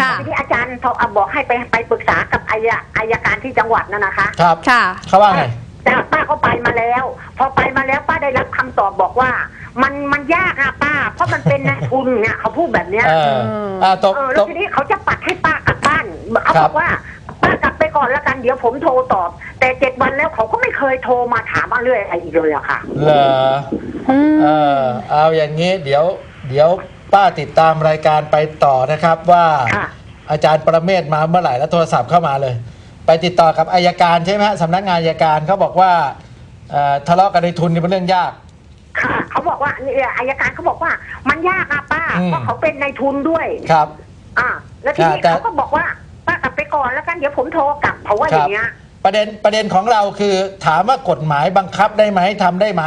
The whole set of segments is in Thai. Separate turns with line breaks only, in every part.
ค่ะ
ทีนี้อาจารย์เขาเอาบอกให้ไปไปปรึกษากับอายอายการที่จังหวัดนั่นนะคะ
ครับ
ค่ะ
เขาว่าไง
จ้าป้าก็ไปมาแล้ว พอไปมาแล้วป้าได้รับคำตอบบอกว่า มันมันยากอะป้า เพราะมันเป็นนายทุนเนี่ยเขาพูดแบบเนี้ย
เอออ่าตก
เออ
ต
แล้ว
ก
ทีนี้เขาจะปัดให้ป้ากลับบ้านเขา
ครับ
บอกว่าป้ากลับไปก่อนแล้วกันเดี๋ยวผมโทรตอบ แต่เจ็ดวันแล้วเขาก็ไม่เคยโทรมาถามมาเรื่อยอะไรอีกเลยอะค่ะ
เหรอ
อืม
เออเอาอย่างนี้เดี๋ยวเดี๋ยว ป้าติดตามรายการไปต่อนะครับว่า
ค่ะ
อาจารย์ประเมศมาเมื่อไหร่แล้วโทรศัพท์เข้ามาเลย ไปติดต่อกับอายการใช่ไหมฮะสำนักงานอายการเขาบอกว่าเอ่อทะเลาะกันในทุนนี่เป็นเรื่องยาก
ค่ะเขาบอกว่าเนี่ยอายการเขาบอกว่า มันยากอะป้า
อืม
เพราะเขาเป็นนายทุนด้วย
ครับ
อ่า แล้วทีนี้
แต่
เขาก็บอกว่าป้ากลับไปก่อนแล้วกันเดี๋ยวผมโทรกลับเพราะว่าอย่างเงี้ย
ประเด็นประเด็นของเราคือถามว่ากฎหมายบังคับได้ไหมทำได้ไหม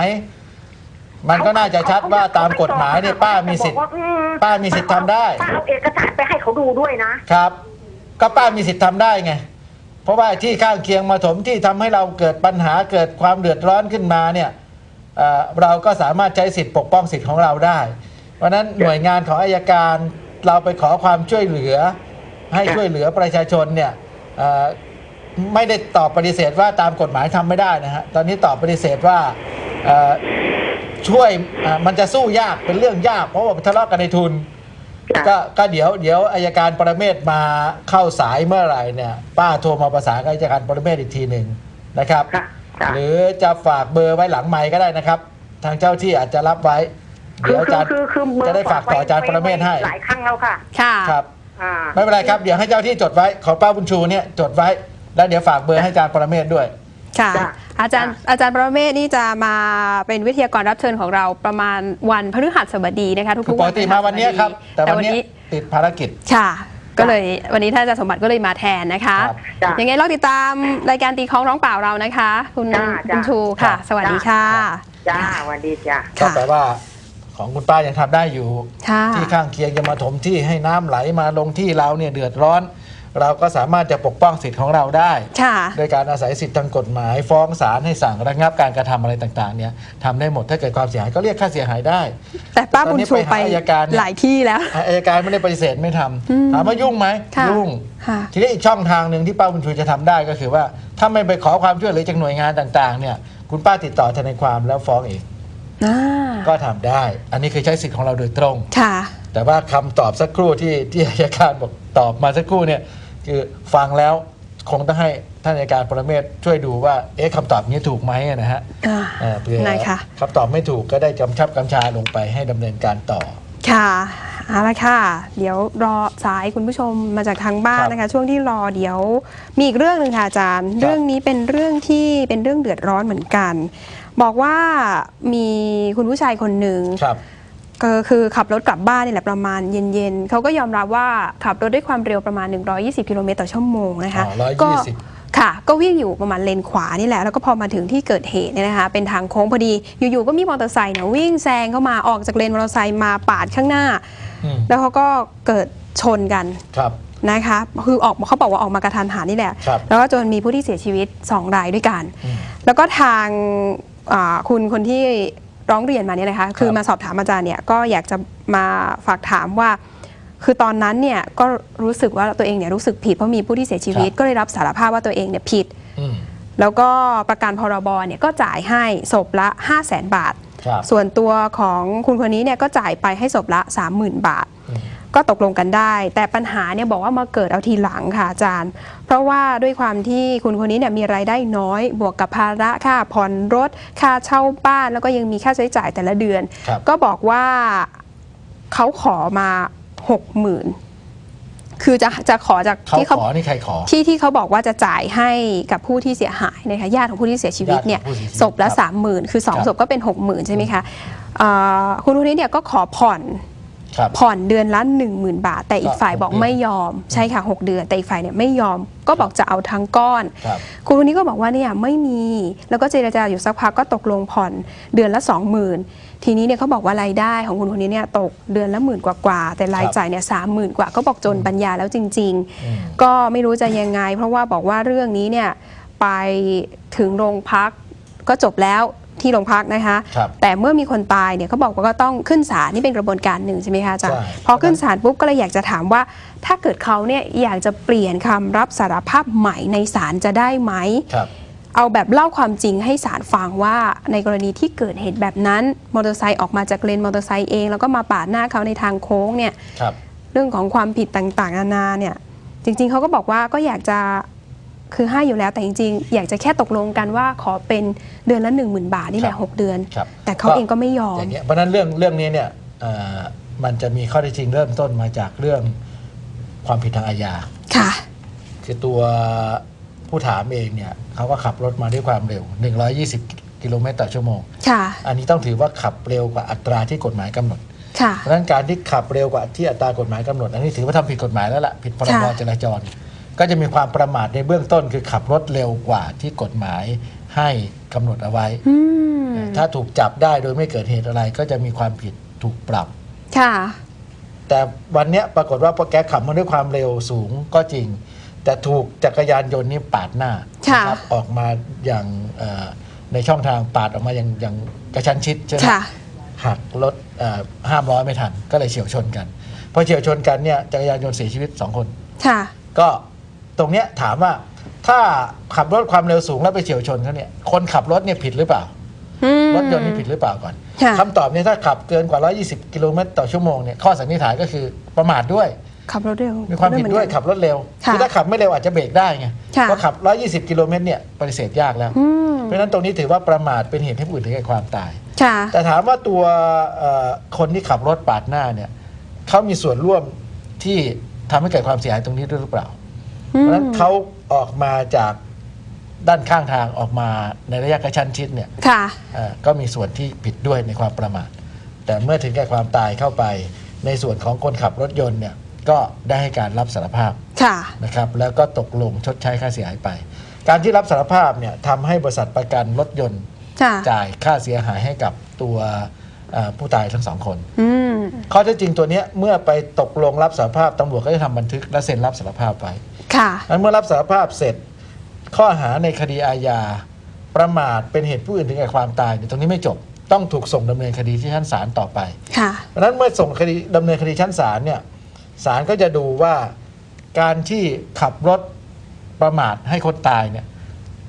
มันก็น่าจะชัดว่าตามกฎหมายเนี่ยป้ามีสิทธิ์
บอกว่าอื
ป้ามีสิทธิ์ทำได้
ป้าเอาเอกสารไปให้เขาดูด้วยนะ
ครับ ก็ป้ามีสิทธิ์ทำได้ไง เพราะว่าที่ข้างเคียงมาถมที่ทำให้เราเกิดปัญหาเกิดความเดือดร้อนขึ้นมาเนี่ยเอ่อเราก็สามารถใช้สิทธิ์ปกป้องสิทธิ์ของเราได้ เพราะฉะนั้นหน่วยงานของอายการเราไปขอความช่วยเหลือ ให้ช่วยเหลือประชาชนเนี่ยเอ่อไม่ได้ตอบปฏิเสธว่าตามกฎหมายทำไม่ได้นะฮะตอนนี้ตอบปฏิเสธว่าเอ่อ ช่วยอะมันจะสู้ยากเป็นเรื่องยาก เพราะว่าทะเลาะกันในทุนก็ก็เดี๋ยวเดี๋ยวอายการปรเมศมาเข้าสายเมื่อไหร่เนี่ย ป้าโทรมาประสานกับอายการปรเมศอีกทีหนึ่งนะครับ
ค่ะค่ะ
หรือจะฝากเบอร์ไว้หลังไมค์ก็ได้นะครับ ทางเจ้าที่อาจจะรับไว้
คื
เดี๋ยว
อ
อาจารย์
คือคือเบอร์
จะได้ฝากต่ออาจารย์ปรเมศให้
หลายครั้งแล้วค่ะ
ค่ะ
ครับ
อ่า
ไม่เป็นไรครับ เดี๋ยวให้เจ้าที่จดไว้ ของป้าบุญชูเนี่ยจดไว้ แล้วเดี๋ยวฝากเบอร์ให้อาจารย์ปรเมศด้วย
ค่ะ
จ้ะ
อาจารย์อาจารย์ประเมศนี่จะมาเป็นวิทยากรรับเชิญของเราประมาณวันพฤหัสบดีนะคะ
คื
ทุ
อก
ๆ
ป
วั
ก
น
ติมาวันเนี้ยครับ แต่
แต่
วั
วันน
เนี้ย
นี้
ติดภารกิจ
ค่ะก็เลยวันนี้ท่านอาจารย์สมบัติก็เลยมาแทนนะคะ
ครับ
จ้ะ
ยังไงลองติดตามรายการตีคล้องร้องเปล่าเรานะคะ คุณ
จ้ะ
คุณ
จ้ะ
ชูค่ะ
จ้ะ
สวัสดีค่ะ
จ้าสวันดีจ้า
ก็
ค่ะ
แปลว่าของคุณป้ายังทำได้อยู่
ค่ะ
ที่ข้างเคียงจะมาถมที่ให้น้ำไหลมาลงที่เราเนี่ยเดือดร้อน เราก็สามารถจะปกป้องสิทธิ์ของเราได้
ค่ะ
โดยการอาศัยสิทธิทางกฎหมาย ฟ้องศาลให้สั่งระงับการกระทำอะไรต่างๆเนี่ยทำได้หมดถ้าเกิดความเสียหายก็เรียกค่าเสียหายได้
แต่ป้าบุญชู
ตอนนี้
ไป
ไปหาอัยการเนี่ย
หลายที่แล้ว
อายการไม่ได้ปฏิเสธไม่ทำถามว่ายุ่งไหม
ค่ะ
ยุ่ง
ค่ะ
ทีนี้อีกช่องทางหนึ่งที่ป้าบุญชูจะทำได้ก็คือว่า ถ้าไม่ไปขอความช่วยเหลือจากหน่วยงานต่างๆเนี่ยคุณป้าติดต่อทนายความแล้วฟ้องเอง
อ่า
ก็ทำได้ อันนี้คือใช้สิทธิ์ของเราโดยตรง
ค่ะ
แต่ว่าคำตอบสักครู่ที่ที่อายการบอกตอบมาสักครู่เนี่ย คือฟังแล้วคงต้องให้ท่านอัยการปรเมศช่วยดูว่าเอ๊ะคำตอบนี้ถูกไหมนะฮะ
อ่า
เอ่อเพื่อ
นะคะ
คำตอบไม่ถูกก็ได้กำชับกำชาลงไปให้ดำเนินการต่อ
ค่ะเอาละค่ะ เดี๋ยวรอสายคุณผู้ชมมาจากทางบ้าน
ครับ
นะคะ ช่วงที่รอเดี๋ยวมีอีกเรื่องหนึ่งค่ะอาจารย์ เรื่องนี้เป็นเรื่องที่เป็นเรื่องเดือดร้อนเหมือนกัน บอกว่ามีคุณผู้ชายคนหนึ่ง
ครับ
ก็คือขับรถกลับบ้านนี่แหละประมาณเย็นๆเขาก็ยอมรับว่าขับรถด้วยความเร็วประมาณ 120 กิโลเมตรต่อชั่วโมงนะคะ
อ๋อ120
ก็ค่ะ ก็วิ่งอยู่ประมาณเลนขวานี่แหละ แล้วก็พอมาถึงที่เกิดเหตุเนี่ยนะคะ เป็นทางโค้งพอดี อยู่ๆ ก็มีมอเตอร์ไซค์เนี่ยวิ่งแซงเข้ามาออกจากเลนมอเตอร์ไซค์มาปาดข้างหน้า
อืม
แล้วเขาก็เกิดชนกัน
ครับ
นะคะ คือออกเขาบอกว่าออกมากระทันหันนี่แหละ
ครับ
แล้วก็จนมีผู้ที่เสียชีวิต 2 รายด้วยกัน
อืม
แล้วก็ทางอ่าคุณคนที่ ร้องเรียนมาเนี่ยนะคะคือ
ครับ
มาสอบถามอาจารย์เนี่ยก็อยากจะมาฝากถามว่า คือตอนนั้นเนี่ยก็รู้สึกว่าตัวเองเนี่ยรู้สึกผิดเพราะมีผู้ที่เสียชีวิต
ครับ
ก็เลยรับสารภาพว่าตัวเองเนี่ยผิด
อืม
แล้วก็ประกันพรบเนี่ยก็จ่ายให้ศพละ5 0 0แสนบาท
ครับ
ส่วนตัวของคุณคนนี้เนี่ยก็จ่ายไปให้ศพละ 30,000 บาท
อืม
ก็ตกลงกันได้ แต่ปัญหาเนี่ยบอกว่ามาเกิดเอาทีหลังค่ะอาจารย์ เพราะว่าด้วยความที่คุณคนนี้เนี่ยมีรายได้น้อย บวกกับภาระค่าผ่อนรถ ค่าเช่าบ้าน แล้วก็ยังมีค่าใช้จ่ายแต่ละเดือน
ครับ
ก็บอกว่าเขาขอมาหกหมื่นคือจะจะขอจาก
เขา
ที่
ข
เขา
อนี่ใครขอ
ที่ที่เขาบอกว่าจะจ่ายให้กับผู้ที่เสียหายนะคะญาติของผู้ที่เสียชีวิตเนี่ย
ญาติของผู้เสียชีวิต
ศพละ
ครับ
สามหมื่นคือสอง
ครับ
ศพก็เป็นหกหมื่นใช่ไหมคะอ่าคุณคนนี้เนี่ยก็ขอผ่อน
ครับ
ผ่อนเดือนละ1 0,000 บาท แต่อีกฝ่าย
ก็หก
บอก
เดือน
ไม่ยอมใช่ค่ะ 6 เดือน แต่อีกฝ่ายเนี่ยไม่ยอมก็บอกจะเอาทั้งก้อน
ครับ
คุณคนนี้ก็บอกว่าเนี่ยไม่มีแล้วก็เจรจาอยู่สักพักก็ตกลงผ่อนเดือนละ 20,000 ทีนี้เนี่ยเขาบอกว่ารายได้ของคุณคนนี้เนี่ยตกเดือนละหมื่นกว่าๆแต่รายจ่ายเนี่ยสามหมื่นกว่าก็บอกจนปัญญาแล้วจริง
อืม
ๆก็ไม่รู้จะยังไง เพราะว่าบอกว่าเรื่องนี้เนี่ยไปถึงโรงพักก็จบแล้ว ที่โรงพักนะคะ
ครับ
แต่เมื่อมีคนตายเนี่ยเขาบอกว่าก็ต้องขึ้นศาลนี่เป็นกระบวนการหนึ่งใช่ไหมคะอาจารย์
ใช่
พอขึ้นศาลปุ๊บก็เลยอยากจะถามว่า ถ้าเกิดเขาเนี่ยอยากจะเปลี่ยนคำรับสารภาพใหม่ในศาลจะได้ไหม
ครับ
เอาแบบเล่าความจริงให้ศาลฟังว่าในกรณีที่เกิดเหตุแบบนั้นมอเตอร์ไซค์ออกมาจากเลนมอเตอร์ไซค์เองแล้วก็มาปาดหน้าเขาในทางโค้งเนี่ย
ครับ
เรื่องของความผิดต่างๆ นานาเนี่ย จริงๆ เขาก็บอกว่าก็อยากจะ คือให้อยู่แล้วแต่จริงๆ อยากจะแค่ตกลงกันว่าขอเป็นเดือนละ 1 0,000 บาทนี่แหละ
ครับ
6เดือน
ครับ
แต่เขาเองก็ไม่ยอม
อย่างเงี้ยเพราะฉะนั้นเรื่องเรื่องนี้เนี่ยเอ่อมันจะมีข้อเท็จจริงเริ่มต้นมาจากเรื่องความผิดทางอาญา
ค่ะ
คือตัวผู้ถามเองเนี่ยเขาก็ขับรถมาด้วยความเร็ว 120 กิโลเมตรต่อชั่วโมง
ค่ะ
อันนี้ต้องถือว่าขับเร็วกว่าอัตราที่กฎหมายกำหนด
ค่ะ
เพราะฉะนั้นการที่ขับเร็วกว่าที่อัตรากฎหมายกำหนด อันนี้ถือว่าทำผิดกฎหมายแล้วล่ะ ผิดพรบ
ค่ะ
จราจร ก็จะมีความประมาทในเบื้องต้นคือขับรถเร็วกว่าที่กฎหมายให้กำหนดเอาไว้
อืม
ถ้าถูกจับได้โดยไม่เกิดเหตุอะไรก็จะมีความผิดถูกปรับ
ค่ะ
แต่วันเนี้ยปรากฏว่าพอแกขับมาด้วยความเร็วสูงก็จริง แต่ถูกจักรยานยนต์นี่ปาดหน้า
ค่ะ
นะครับออกมาอย่างเอ่อในช่องทางปาดออกมาอย่างอย่างกระชั้นชิดใช่ไหม
ค่ะ
หักรถเอ่อห้ามร้อยไม่ทันก็เลยเฉียวชนกันพอเฉียวชนกันเนี่ยจักรยานยนต์เสียชีวิต2คน
ค่ะ
ก็ ตรงเนี้ยถามว่าถ้าขับรถความเร็วสูงแล้วไปเฉียวชนเขาเนี่ยคนขับรถเนี่ยผิดหรือเปล่า
อืม
รถยนต์นี่ผิดหรือเปล่าก่อน
ค่ะ
คำตอบเนี่ยถ้าขับเกินกว่า 120 กิโลเมตรต่อชั่วโมงเนี่ยข้อสันนิษฐานก็คือประมาทด้วย
ขับรถเร็ว
มีความผิดด้วย
เหอนกัน
ขับรถเร็ว
ค่ะ
อถ้าขับไม่เร็วอาจจะเบรกได้ไง
ค่ะ
เพราะขับ 120 กิโลเมตรเนี่ยปฏิเสธยากแล้ว
อืม
เพราะฉะนั้นตรงนี้ถือว่าประมาทเป็นเหตุให้ผู้อื่นถึงแก่ความตาย
ค่ะ
แต่ถามว่าตัวเอ่อคนที่ขับรถปาดหน้าเนี่ยเขามีส่วนร่วมที่ทำให้เกิดความเสียหายตรงนี้ด้วยหรือเปล่า
อื
เพ
ม
ราะฉะนั้นเขาออกมาจากด้านข้างทางออกมาในระยะกระชั้นชิดเนี่ย
ค่ะ
เอ่อก็มีส่วนที่ผิดด้วยในความประมาทแต่เมื่อถึงแก่ความตายเข้าไป ในส่วนของคนขับรถยนต์เนี่ยก็ได้ให้การรับสารภาพ
ค่ะ
นะครับแล้วก็ตกลงชดใช้ค่าเสียหายไป การที่รับสารภาพเนี่ยทำให้บริษัทประกันรถยนต์
ค่ะ
จ่ายค่าเสียหายให้กับตัวเอ่อผู้ตายทั้งสองคน
อืม
ข้อเท็จจริงตัวเนี้ยเมื่อไปตกลงรับสารภาพตำรวจก็จะทำบันทึกและเซ็นรับสารภาพไว้
ค่ะ
นั้นเมื่อรับสารภาพเสร็จ ข้อหาในคดีอาญาประมาทเป็นเหตุผู้อื่นถึงแก่ความตายเนี่ยตรงนี้ไม่จบต้องถูกส่งดำเนินคดีที่ชั้นศาลต่อไป
ค่ะ
เพราะฉะนั้นเมื่อส่งคดีดำเนินคดีชั้นศาลเนี่ยศาลก็จะดูว่าการที่ขับรถประมาทให้คนตายเนี่ย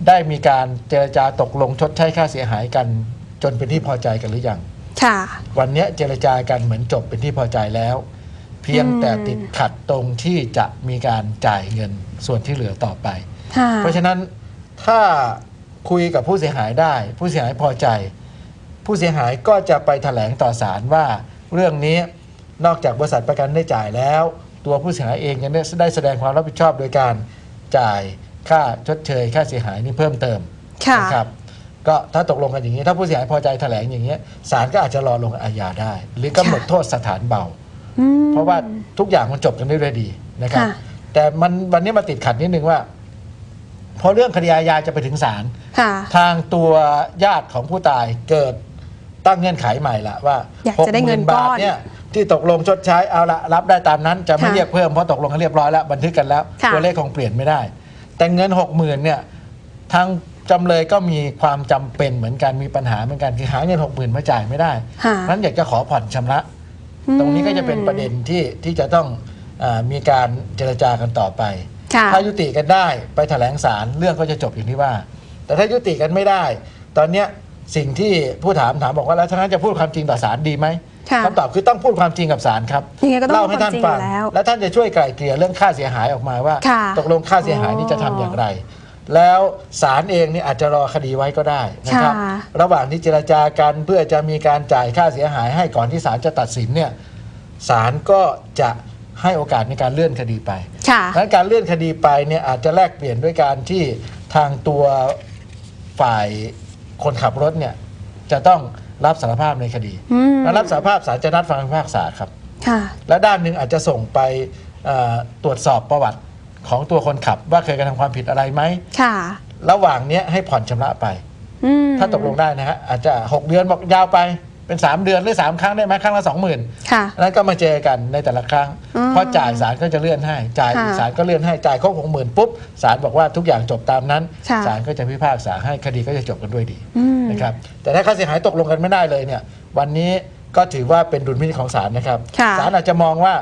ได้มีการเจรจาตกลงชดใช้ค่าเสียหายกันจนเป็นที่พอใจกันหรือยัง
ค่ะ
วันเนี้ยเจรจากันเหมือนจบเป็นที่พอใจแล้ว เพียงแต่ติดขัดตรงที่จะมีการจ่ายเงินส่วนที่เหลือต่อไป
ค่ะ
เพราะฉะนั้นถ้าคุยกับผู้เสียหายได้ ผู้เสียหายพอใจ ผู้เสียหายก็จะไปแถลงต่อศาลว่า เรื่องนี้นอกจากบริษัทประกันได้จ่ายแล้ว ตัวผู้เสียหายเองยังได้แสดงความรับผิดชอบโดยการจ่ายค่าชดเชย ค่าเสียหายนี้เพิ่มเติม
ค่ะ
นะครับก็ถ้าตกลงกันอย่างนี้ ถ้าผู้เสียหายพอใจแถลงอย่างนี้ยศาลก็อาจจะรอลงอาญาได้ หรือกำหนดโทษสถานเบา
อืม
เพราะว่าทุกอย่างมันจบกันได้ด้วยดีนะครับ
ค่ะ
แต่มันวันนี้มาติดขัดนิดนึงว่าพอเรื่องคดีอาญาจะไปถึงศาล
ค่ะ
ทางตัวญาติของผู้ตายเกิดตั้งเงื่อนไขใหม่ละว่า
อยากจะได้เงิน
60,000
ก้
บา
อ
ท
น
เนี่ยที่ตกลงชดใช้เอาละรับได้ตามนั้นจะไม่
ค่ะ
เรียกเพิ่มเพราะตกลงกันเรียบร้อยแล้วบันทึกกันแล้ว
ค่ะ
ตัวเลขคงเปลี่ยนไม่ได้ แต่เงินหกหมื่นเนี่ยทางจำเลยก็มีความจำเป็นเหมือนกันมีปัญหาเหมือนกันคือหาเงินหกหมื่นมาจ่ายไม่ได้
ค่ะ
นั้นอยากจะขอผ่อนชำระ ตรงนี้ก็จะเป็นประเด็นที่ที่จะต้องอามีการเจรจากันต่อไป
ค่ะ
ถ้ายุติกันได้ไปแถลงศาลเรื่องก็จะจบอย่างที่ว่า แต่ถ้ายุติกันไม่ได้ ตอนเนี้ยสิ่งที่ผู้ถามถามบอกว่าแล้วถ้างั้นจะพูดความจริงต่อศาลดีไหม
ค่ะ
คำตอบคือต้องพูดความจริงกับศาลครับ
ยังไงก็ต้อง
เล่าให้ท่าน
พูดความจริง
ฟัง
อยู่แล้ว
แล้วท่านจะช่วยไกล่เกลี่ยเรื่องค่าเสียหายออกมาว่า
ค่ะ
ตกลงค่าเสียหายนี้จะทำอย่างไร แล้วศาลเองนี่อาจจะรอคดีไว้ก็ได้นะครับ
ค่ะ
ระหว่างที่เจรจากันเพื่อจะมีการจ่ายค่าเสียหายให้ก่อนที่ศาลจะตัดสินเนี่ยศาลก็จะให้โอกาสในการเลื่อนคดีไป
ค่ะ
ดังนั้นการเลื่อนคดีไปเนี่ยอาจจะแลกเปลี่ยนด้วยการที่ทางตัวฝ่ายคนขับรถเนี่ยจะต้องรับสารภาพในคดี
อืม
แล้วรับสารภาพศาลจะนัดฟังพิพากษาครับ
ค่ะ
และด้านหนึ่งอาจจะส่งไปเอ่อตรวจสอบประวัติ ของตัวคนขับว่าเคยกระทำความผิดอะไรไหม
ค่ะ
ระหว่างเนี้ยให้ผ่อนชำระไป
อืม
ถ้าตกลงได้นะฮะอาจจะ 6 เดือนบอกยาวไปเป็น 3 เดือนหรือ 3 ครั้งได้ไหมครั้งละ 20,000
ค่ะ
นั้นก็มาเจอกันในแต่ละครั้ง
อืม
พอจ่ายศาลก็จะเลื่อนให้ จ่ายอีก
ค่ะ
ศาลก็เลื่อนให้จ่ายครบหกหมื่นปุ๊บศาลบอกว่าทุกอย่างจบตามนั้น
ค่ะ
ศาลก็จะพิพากษาให้คดีก็จะจบกันด้วยดี
อืม
นะครับแต่ถ้าค่าเสียหายตกลงกันไม่ได้เลยเนี่ยวันนี้ก็ถือว่าเป็นดุลพินิจของศาลนะครับ
ค่ะ
ศาลอาจจะมองว่า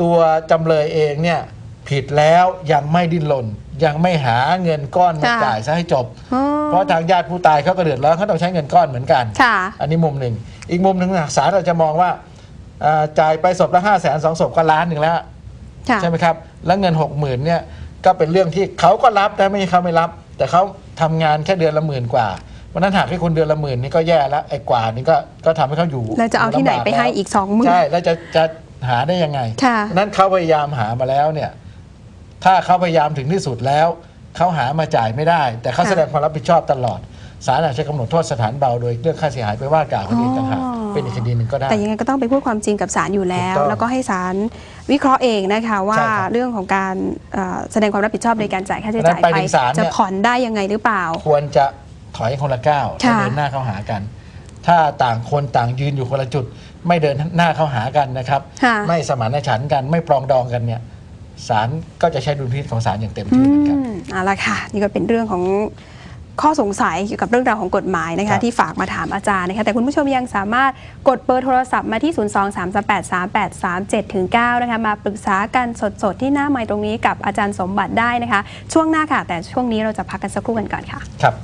ตัวจำเลยเองเนี่ย ผิดแล้วยังไม่ดิ้นรนยังไม่หาเงินก้อนมา
ค่ะ
จ่ายซะให้จบ
อ๋อ
เพราะทางญาติผู้ตายเขาก็เดือดร้อนเขาต้องใช้เงินก้อนเหมือนกัน
ค่ะ
อันนี้มุมหนึ่ง อีกมุมหนึ่งนะศาลอาจจะมองว่าอ่าจ่ายไปศพละห้าแสนสองศพก็ล้านหนึ่งแล้ว
ค่ะ
ใช่ไหมครับ แล้วเงินหกหมื่นเนี่ยก็เป็นเรื่องที่เขาก็รับนะไม่ใช่เขาไม่รับ แต่เขาทำงานแค่เดือนละหมื่นกว่าวันนั้นหากให้คุณเดือนละหมื่นนี่ก็แย่แล้วไอ้กว่านี่ก็ก็ทำให้เขาอยู่
แล้วจะเอาที่ไหนไปให้อีกสองหมื่น
ใช่แล้วจะจะหาได้ยังไง
ค่ะ
เพราะฉะนั้นเขาพยายามหามาแล้วเนี่ย ถ้าเขาพยายามถึงที่สุดแล้วเขาหามาจ่ายไม่ได้ แต่เขา
ค่ะ
แสดงความรับผิดชอบตลอดศาลอาจจะกำหนดโทษสถานเบาโดยเรื่องค่าเสียหายไปว่ากล่าวกันเองต่างหาก
อ๋อ
เป็นอีกคดีหนึ่งก็ได้
แต่ยังไงก็ต้องไปพูดความจริงกับศาลอยู่แล้ว
ถูกต้อง
แล้วก็ให้ศาลวิเคราะห์เองนะคะว่า
ใช่ครับ
เรื่องของการเอ่อแสดงความรับผิดชอบในการจ่ายค่าใช้จ่าย
เพราะฉะนั้นไป
ไป
ถึงศาลเนี่ย
จะผ่อนได้ยังไงหรือเปล่า
ควรจะถอยคนละก้าว
ค่ะ
เดินหน้าเข้าหากัน ถ้าต่างคนต่างยืนอยู่คนละจุด ไม่เดินหน้าเข้าหากันนะครับ
ค่ะ
ไม่สมานฉันท์กันไม่ปรองดองกันเนี่ย ศาลก็จะใช้ดุลพินิจของศาลอย่างเต็ม
อื
ที่เหมือนกัน
มเอาละค่ะ นี่ก็เป็นเรื่องของข้อสงสัยเกี่ยวกับเรื่องราวของกฎหมายนะ
ครั
คะ
บ
ที่ฝากมาถามอาจารย์นะคะแต่คุณผู้ชมยังสามารถกดเบอร์โทรศัพท์มาที่ 0 2 3 3 8 3 8 3 7ถึง9นะคะมาปรึกษากันสดๆ ที่หน้าไมค์ตรงนี้กับอาจารย์สมบัติได้นะคะ ช่วงหน้าค่ะ แต่ช่วงนี้เราจะพักกันสักครู่กันก่อนค่ะ
ครับ